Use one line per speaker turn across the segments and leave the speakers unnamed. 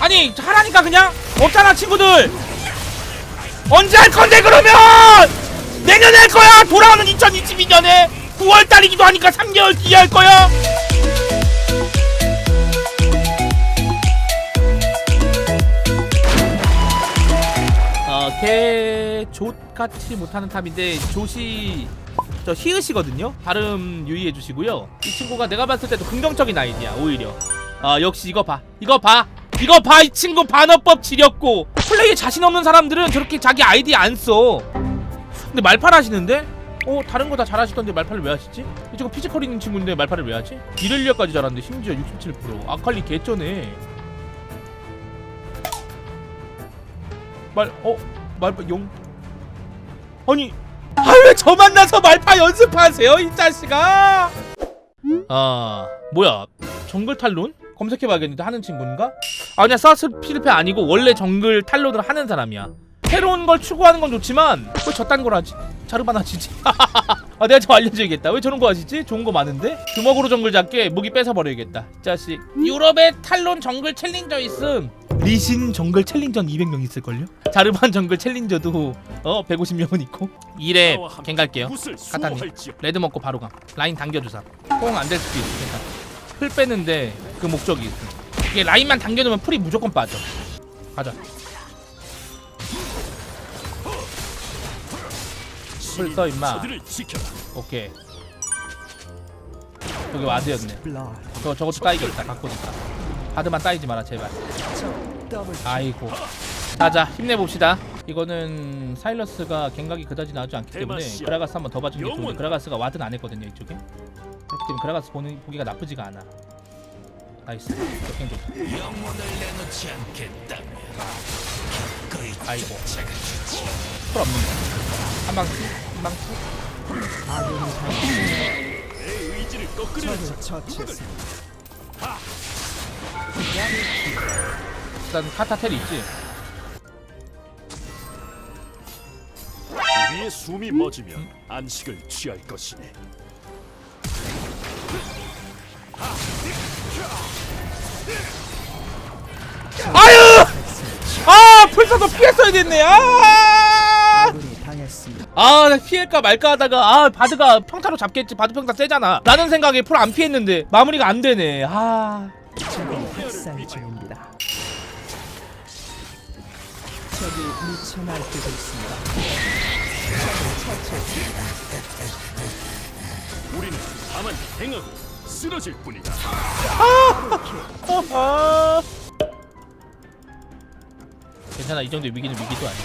아니 하라니까 그냥? 없잖아 친구들. 언제 할 건데 그러면? 내년에 할 거야. 돌아오는 2022년에 9월 달이기도 하니까 3개월 뒤에 할 거야. 어걔 족같이 못하는 탑인데 조시 저 히읗이거든요? 발음 유의해 주시고요. 이 친구가 내가 봤을 때도 긍정적인 아이디야 오히려 아 역시 이거 봐 이거 봐 이거 봐 이 친구 반어법 지렸고 플레이에 자신 없는 사람들은 저렇게 자기 아이디 안써 근데 말팔 하시는데? 어 다른 거 다 잘하시던데 말팔을 왜 하시지? 이 친구 피지컬 있는 친구인데 말팔을 왜 하지? 이렐리아까지 잘하는데 심지어 67% 아칼리 개쩌네 말.. 어? 말파 용? 아니 아왜 저 만나서 말파 연습하세요 이 자식아 아 뭐야 정글 탈론? 검색해봐야겠는데 하는 친구인가? 아니야 사스 필패 아니고 원래 정글 탈론을 하는 사람이야. 새로운 걸 추구하는 건 좋지만 왜 저딴 걸 하지? 자르바나 치지? 아 내가 좀 알려줘야겠다. 왜 저런 거 하시지? 좋은 거 많은데? 주먹으로 정글 잡게 무기 뺏어버려야겠다. 이 자식. 유럽에 탈론 정글 챌린저 있음. 리신 정글 챌린저는 200명 있을걸요? 자르반 정글 챌린저도 어 150명은 있고. 이래 갱 갈게요. 카타님. 레드 먹고 바로 가. 라인 당겨주사. 뽕 안 될 수도 있어 괜찮아 풀 빼는데 그 목적이. 있어 이게 라인만 당겨놓으면 풀이 무조건 빠져. 가자. 풀 써 임마. 오케이. 여기 와드였네. 저, 저것도 따이겠다. 갖고 있다 바드만 따이지 마라 제발. 아이고. 자자. 힘내봅시다. 이거는 사일러스가 갱각이 그다지 나오지 않기 때문에. 그라가스 한번 더 봐주는 게 좋은데. 그라가스가 와드는 안 했거든요 이쪽에. 그렇기 때문에 그라가스 보는, 보기가 나쁘지가 않아 나이스. 역행 좋다 아이고. 풀 없는 거한 방씩 한 방씩
내 의지를 꺾으려
일단 카타텔 있지?
우리의 숨이 멎으면 안식을 취할 것이니.
아 아, 풀서도 피했어야 됐네. 아!
아,
나 피할까 말까 하다가 아, 바드가 평타로 잡겠지. 바드 평타 세잖아. 라는 생각에 풀 안 피했는데 마무리가 안 되네. 아.
적이 학살 중입니다. 적이 미쳐 날뛰고 있습니다.
우리는 다만 행하고 쓰러질 뿐이다.
아. 괜찮아. 이 정도 위기는 위기도 아니야.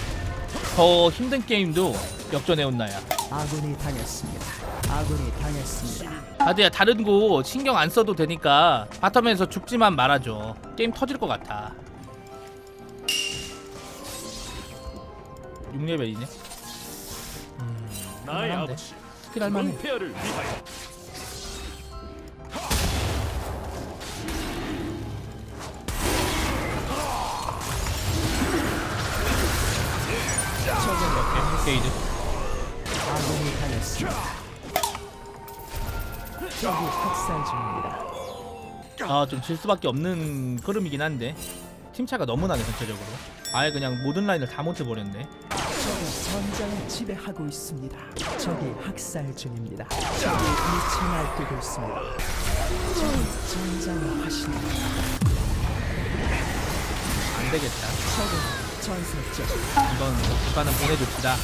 더 힘든 게임도 역전해온 나야.
아군이 당했습니다. 아군이 당했습니다.
바드야 다른 거 신경 안 써도 되니까 바텀에서 죽지만 말아줘. 게임 터질 것 같아. 6레벨이네.
나의
할만한데.
아버지
스킬 할만해.
위하여
게이드.
아군이 당했습니다.
아 좀 질 수밖에 없는 흐름이긴 한데 팀 차가 너무 나네 전체적으로. 아예 그냥 모든 라인을 다 못해 버렸네.
적이 전장을 지배하고 있습니다. 적이 학살 중입니다. 적이 미쳐 날뛰고 있습니다. 적이 전장을 하십니다.
안 되겠다.
적은 전설적
이건 국가는 보내줍시다.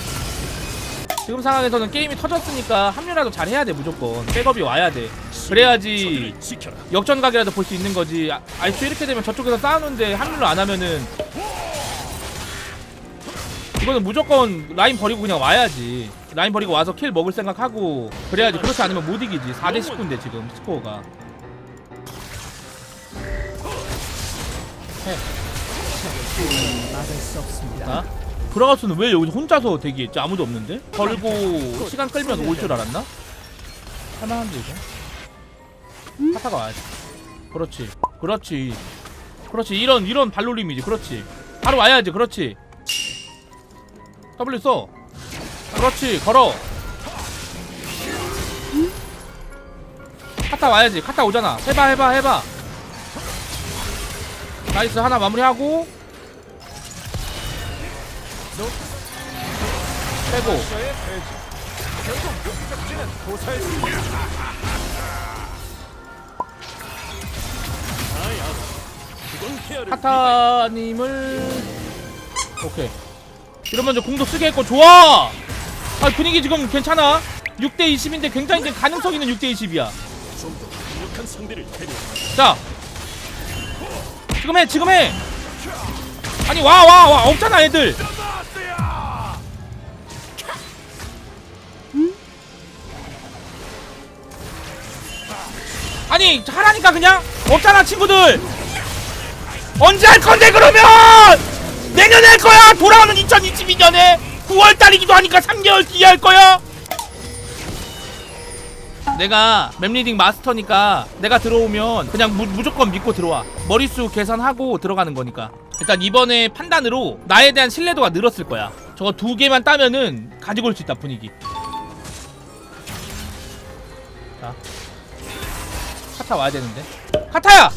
지금 상황에서는 게임이 터졌으니까 합류라도 잘 해야 돼 무조건. 백업이 와야 돼. 그래야지. 역전각이라도 볼 수 있는 거지. 아, 아이스 이렇게 되면 저쪽에서 싸우는데 합류를 안 하면은 이거는 무조건 라인 버리고 그냥 와야지. 라인 버리고 와서 킬 먹을 생각하고 그래야지. 그렇지 않으면 못 이기지. 4대 19인데 지금 스코어가. 해. 나? 브라가스는 왜 여기서 혼자서 대기했지? 아무도 없는데? 걸고 시간 끌면 올 줄 알았나? 할만한데 이거? 타타가 와야지. 그렇지. 그렇지. 그렇지. 이런 이런 발놀림이지. 그렇지. 바로 와야지. 그렇지. W 써. 그렇지. 걸어. 카타 와야지. 카타 오잖아. 해봐 해봐 해봐. 나이스. 하나 마무리하고 빼고.
그건 케어를
카타님을. 오케이. 이러면 저 공도 쓰게 했고 좋아! 아 분위기 지금 괜찮아. 6대 20인데 굉장히 가능성 있는 6대 20이야.
좀더 강력한 상대를 데려.
자. 지금 해 지금 해! 아니 와 와 와. 없잖아 애들 아니 하라니까 그냥. 없잖아 친구들. 언제 할 건데 그러면? 내년에 할 거야. 돌아오는 2022년에 9월달이기도 하니까 3개월 뒤에 할 거야. 내가 맵리딩 마스터니까 내가 들어오면 그냥 무, 무조건 믿고 들어와. 머릿수 계산하고 들어가는 거니까. 일단 이번에 판단으로 나에 대한 신뢰도가 늘었을 거야. 저거 두 개만 따면은 가지고 올 수 있다 분위기. 자 카타 와야 되는데. 카타야!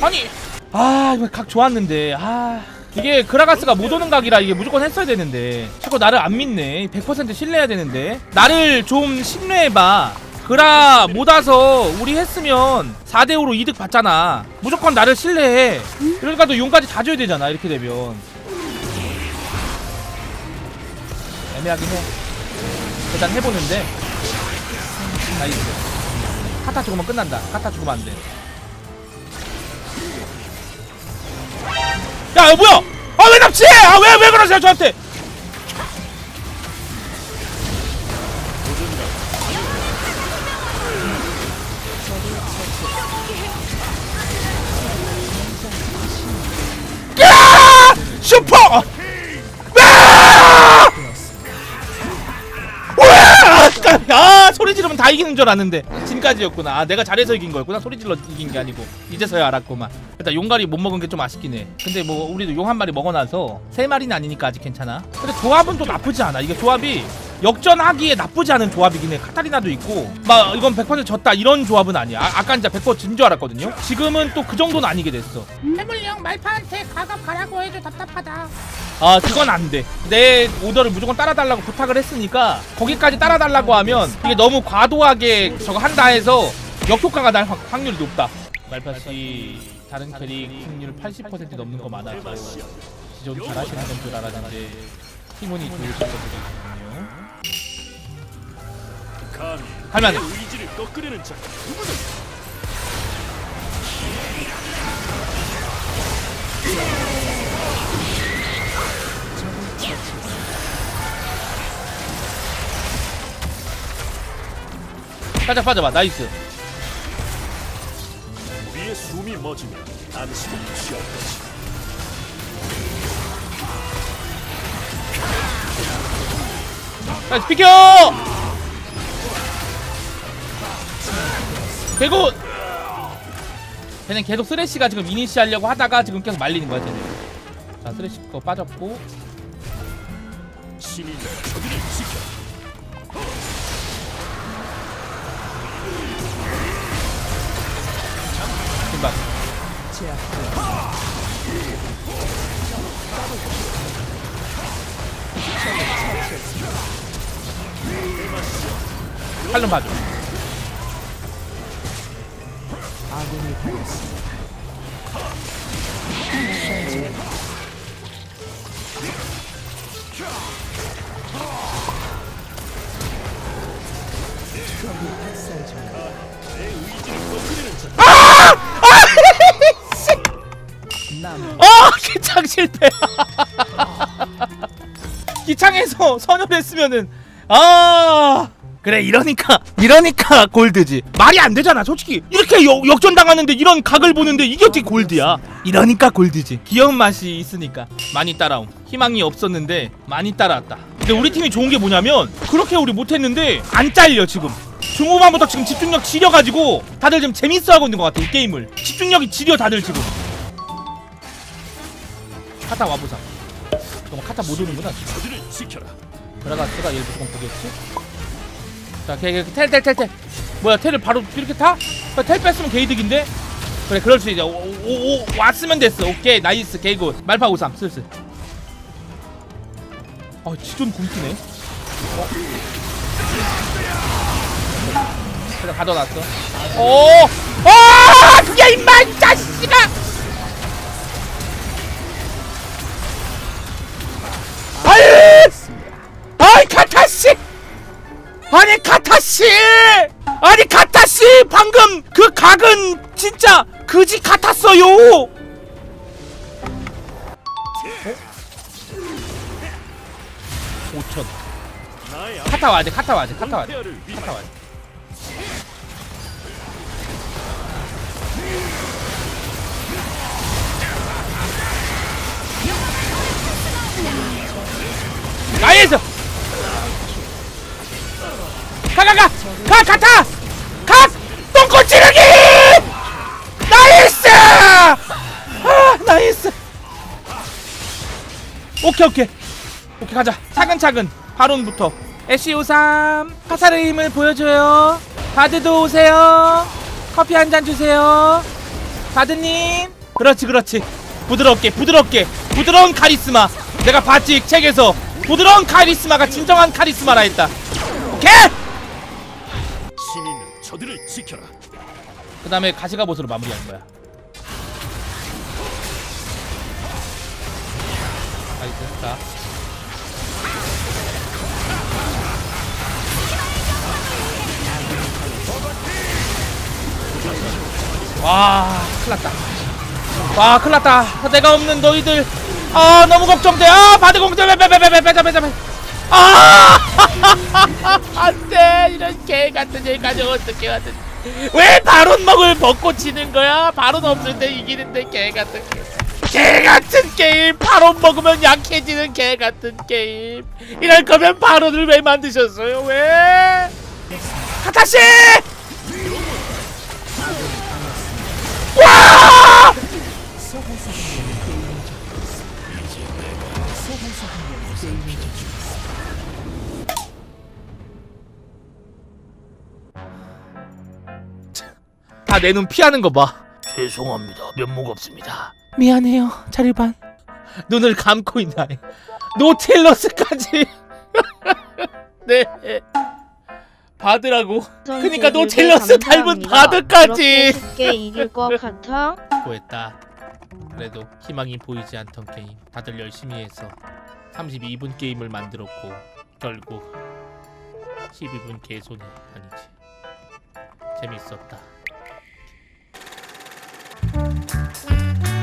아니! 아 이거 각 좋았는데. 아 이게 그라가스가 못 오는 각이라 이게 무조건 했어야 되는데. 자꾸 나를 안 믿네. 100% 신뢰해야 되는데. 나를 좀 신뢰해봐. 그라 못 와서 우리 했으면 4대5로 이득 받잖아. 무조건 나를 신뢰해. 이러니까 너 용까지 다 줘야 되잖아 이렇게 되면. 애매하긴 해. 일단 해보는데 나이스 카타 죽으면 끝난다 카타 죽으면 안돼 야, 야 뭐야? 아 왜 납치해? 아왜왜 그러세요 저한테? 야! 슈퍼! 다 이기는 줄 알았는데 지금까지였구나. 아 내가 잘해서 이긴 거였구나. 소리 질러 이긴 게 아니고. 이제서야 알았구만. 일단 용가리 못 먹은 게 좀 아쉽긴 해. 근데 뭐 우리도 용 한 마리 먹어놔서 세 마리는 아니니까 아직 괜찮아. 근데 조합은 또 나쁘지 않아. 이게 조합이 역전하기에 나쁘지 않은 조합이긴 해. 카타리나도 있고. 막 이건 100% 졌다 이런 조합은 아니야. 아, 아까 진짜 100%진 줄 알았거든요. 지금은 또 그 정도는 아니게 됐어.
해물령 말파한테 가갑 가라고 해줘. 답답하다.
아 그건 안 돼. 내 오더를 무조건 따라달라고 부탁을 했으니까 거기까지 따라달라고 하면 이게 너무 과도하게 저거 한다 해서 역효과가 날 확- 확률이 높다. 말파씨 다른 캐릭 승률 80% 넘는 거 많아서 좀 잘하시는 건줄 알았는데 팀원이 좋으신 분들
감히
할만해.
내 의지를 꺾으려는 자 누구든
살짝 빠져봐 나이스
우리의 숨이 멎으면 안심은 취할 것이.
나이스 비켜 개굿 걔는 계속 쓰레쉬가 지금 이니시 하려고 하다가 지금 계속 말리는 거야 쟤는 자 쓰레쉬 거 빠졌고
신이 저들을 지켜.
금방. 칼좀 봐줘
아군이 당했습니다.
아! 기창 실패. 기창에서 선열했으면은 아 그래 이러니까 이러니까 골드지. 말이 안 되잖아 솔직히. 이렇게 역, 역전 당하는데 이런 각을 보는데 이게 어떻게 골드야? 이러니까 골드지. 귀여운 맛이 있으니까. 많이 따라옴. 희망이 없었는데 많이 따라왔다. 근데 우리 팀이 좋은 게 뭐냐면 그렇게 우리 못했는데 안 잘려 지금. 중후반부터 지금 집중력 지려가지고 다들 지금 재밌어하고 있는 것 같아 이 게임을. 집중력이 지려 다들 지금. 카타 와보자. 그럼 카타 못 오는구나.
저들을 지켜라.
그라가스가 얘를 무조건 보겠지? 자, 걔, 걔, 텔, 텔. 뭐야, 텔을 바로 이렇게 타? 텔 뺐으면 게이득인데? 그래 그럴 수 있어 오, 오, 오, 왔으면 됐어 오케이 나이스 개굿 말파 53 슬슬 아 지존 굶기네 어? 그래 가둬놨어 오! 어! 그게 임마 이 자식아 아니 카타씨 아니 카타씨 방금 그 각은 진짜 그지 같았어요! 오 5천.
나의
카타 와야 돼 카타 와야 돼 카타 와야 돼. 카타 와야 돼 가가가 가 가타 가 똥꼬 찌르기! 나이스! 아 나이스! 오케이 오케이. 오케이 가자. 차근차근. 바론부터. SC53 화살의 힘을 보여줘요. 바드도 오세요. 커피 한 잔 주세요. 바드님. 그렇지 그렇지. 부드럽게 부드럽게. 부드러운 카리스마. 내가 봤지 책에서. 부드러운 카리스마가 진정한 카리스마라 했다. 오케이
저들을 지켜라
그 다음에 가시가봇으로 마무리하는 거야 나이스 자 와, 큰일 났다. 와, 큰일 났다. 내가 없는 너희들. 아, 너무 걱정돼. 아, 바드 공대, 빼, 빼, 빼, 빼, 빼자, 빼자, 빼. 아, 안 돼. 이런 개 같은 애 가지고 어떻게 하든. 왜 바론 먹을 먹고 치는 거야? 바론 없을 때 이기는데 개 같은 게. 개 같은 게임 바론 먹으면 약해지는 개 같은 게임 이럴 거면 바론을 왜 만드셨어요 왜 카타씨 와 다 내 눈 피하는 거 봐. 죄송합니다. 면목 없습니다. 미안해요 자르반. 눈을 감고 있나요 노틸러스까지. 네. 바드라고. 그니까 노틸러스 닮은 바드까지.
쉽게 이길 것 같아?
수고했다. 그래도 희망이 보이지 않던 게임. 다들 열심히 해서 32분 게임을 만들었고 결국 12분 개손이 아니지. 재밌었다 Thank you.